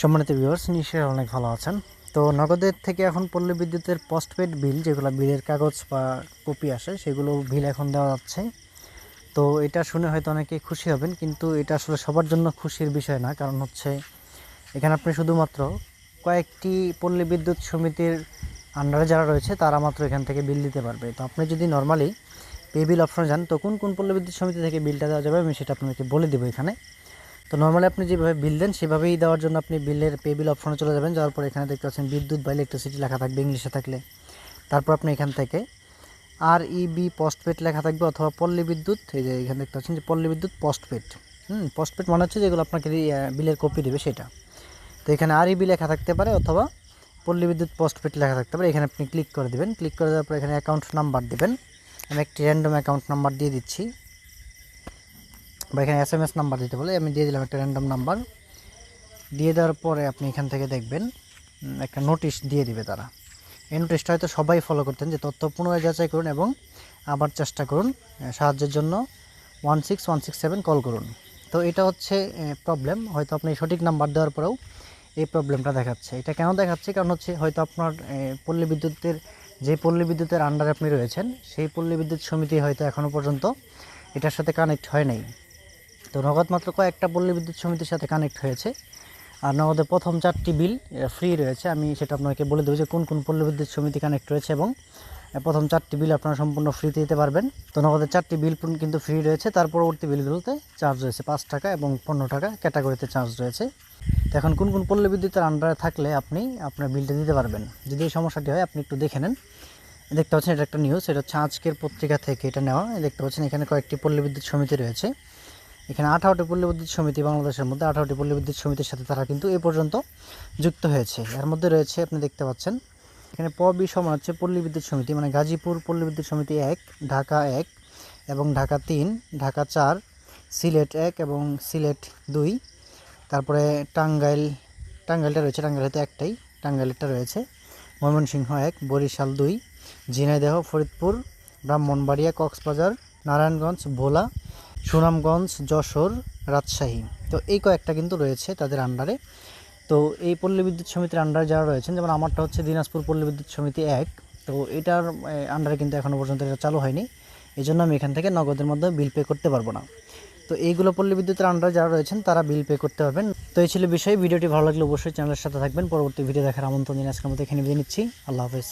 সম্মানিত ভিউয়ার্স নিশ্চয়ই অনেক ভালো আছেন। তো নগদের থেকে এখন পল্লী বিদ্যুতের পোস্টপেড বিল যেগুলো বিলের কাগজ বা কপি আসে, সেগুলো বিল এখন দেওয়া যাচ্ছে। তো এটা শুনে হয়তো অনেকে খুশি হবেন, কিন্তু এটা আসলে সবার জন্য খুশির বিষয় না। কারণ হচ্ছে, এখানে আপনি শুধুমাত্র কয়েকটি পল্লী বিদ্যুৎ সমিতির আন্ডারে যারা রয়েছে, তারা মাত্র এখান থেকে বিল দিতে পারবে। তো আপনি যদি নর্মালি পে বিল অপশনে যান, তো কোন কোন পল্লী বিদ্যুৎ সমিতি থেকে বিলটা দেওয়া যাবে, আমি সেটা আপনাকে বলে দেবো এখানে। তো নর্মালি আপনি যেভাবে বিল দেন, সেভাবেই দেওয়ার জন্য আপনি বিলের পে বিল অপশনে চলে যাবেন। যাওয়ার পর এখানে দেখতে পাচ্ছেন বিদ্যুৎ বা ইলেকট্রিসিটি লেখা থাকবে, ইংলিশে থাকলে। তারপর আপনি এখান থেকে আর ইবি পোস্টপেড লেখা থাকবে অথবা পল্লী বিদ্যুৎ। এই যে এখানে দেখতে পাচ্ছেন যে পল্লী বিদ্যুৎ পোস্টপেড হুম পোস্টপেড মানে হচ্ছে যেগুলো আপনাকে বিলের কপি দেবে সেটা। তো এখানে আর ইবি লেখা থাকতে পারে অথবা পল্লী বিদ্যুৎ পোস্টপেড লেখা থাকতে পারে। এখানে আপনি ক্লিক করে দেবেন। ক্লিক করে দেওয়ার পর এখানে অ্যাকাউন্ট নাম্বার দেবেন। আমি একটি র্যান্ডম অ্যাকাউন্ট নাম্বার দিয়ে দিচ্ছি। বা এখানে এস এম এস নাম্বার দিতে বলে, আমি দিয়ে দিলাম একটা র্যান্ডম নাম্বার দিয়ে দেওয়ার পরে আপনি এখান থেকে দেখবেন একটা নোটিশ দিয়ে দিবে তারা। এই নোটিশটা হয়তো সবাই ফলো করতেন যে তথ্য পুনরায় যাচাই করুন এবং আবার চেষ্টা করুন সাহায্যের জন্য one six one six seven call করুন। তো এটা হচ্ছে প্রবলেম হয়তো আপনি সঠিক নাম্বার দেওয়ার পরেও এই প্রবলেমটা দেখাচ্ছে। এটা কেন দেখাচ্ছে? কারণ হচ্ছে হয়তো আপনার পল্লী বিদ্যুতের, যে পল্লী বিদ্যুতের আন্ডারে আপনি রয়েছেন, সেই পল্লী বিদ্যুৎ সমিতি হয়তো এখনও পর্যন্ত এটার সাথে কানেক্ট হয় নাই। তো নগদ মাত্র কয়েকটা পল্লী বিদ্যুৎ সমিতির সাথে কানেক্ট হয়েছে। আর নগদের প্রথম চারটি বিল ফ্রি রয়েছে। আমি সেটা আপনাকে বলে দেবো যে কোন কোন পল্লী বিদ্যুৎ সমিতি কানেক্ট রয়েছে এবং প্রথম চারটি বিল আপনারা সম্পূর্ণ ফ্রিতে দিতে পারবেন। তো নগদের চারটি বিল কিন্তু ফ্রি রয়েছে। তার পরবর্তী বিলগুলোতে চার্জ রয়েছে পাঁচ টাকা এবং পনেরো টাকা ক্যাটাগরিতে চার্জ রয়েছে। তো এখন কোন কোন পল্লী বিদ্যুতের আন্ডারে থাকলে আপনি আপনার বিলটা দিতে পারবেন। যদি এই সমস্যাটি হয়, আপনি একটু দেখে নেন। দেখতে পাচ্ছেন এটা একটা নিউজ এটা হচ্ছে আজকের পত্রিকা থেকে এটা নেওয়া। দেখতে পাচ্ছেন এখানে কয়েকটি পল্লী বিদ্যুৎ সমিতি রয়েছে। এখানে আঠারোটি পল্লী বিদ্যুৎ সমিতি বাংলাদেশের মধ্যে আঠারোটি পল্লী বিদ্যুৎ সমিতির সাথে তারা কিন্তু এ পর্যন্ত যুক্ত হয়েছে। এর মধ্যে রয়েছে, আপনি দেখতে পাচ্ছেন, এখানে পবি সমান হচ্ছে পল্লী বিদ্যুৎ সমিতি মানে গাজীপুর পল্লী বিদ্যুৎ সমিতি এক, ঢাকা এক এবং ঢাকা তিন, ঢাকা চার, সিলেট এক এবং সিলেট দুই। তারপরে টাঙ্গাইল, টাঙ্গাইলটা রয়েছে টাঙ্গাইলেতে একটাই, টাঙ্গাইলেরটা রয়েছে। ময়মনসিংহ এক, বরিশাল দুই, ঝিনাইদহ, ফরিদপুর, ব্রাহ্মণবাড়িয়া, কক্সবাজার, নারায়ণগঞ্জ, ভোলা সুনামগঞ্জ, যশোর, রাজশাহী। তো এই কয়েকটা কিন্তু রয়েছে তাদের আন্ডারে তো এই পল্লী বিদ্যুৎ সমিতির আন্ডারে যারা রয়েছেন, যেমন আমারটা হচ্ছে দিনাজপুর পল্লী বিদ্যুৎ সমিতি এক। তো এটার আন্ডারে কিন্তু এখনও পর্যন্ত এটা চালু হয়নি। এই জন্য আমি এখান থেকে নগদের মাধ্যমে বিল পে করতে পারব না। তো এইগুলো পল্লী বিদ্যুতের আন্ডারে যারা রয়েছেন, তারা বিল পে করতে পারবেন। তো এই ছিল বিষয়। ভিডিওটি ভালো লাগলে অবশ্যই চ্যানেলের সাথে থাকবেন। পরবর্তী ভিডিও দেখার আমন্ত্রণ জানিয়ে আজকের মতো এখানে বিদায় নিচ্ছি। আল্লাহ হাফেজ।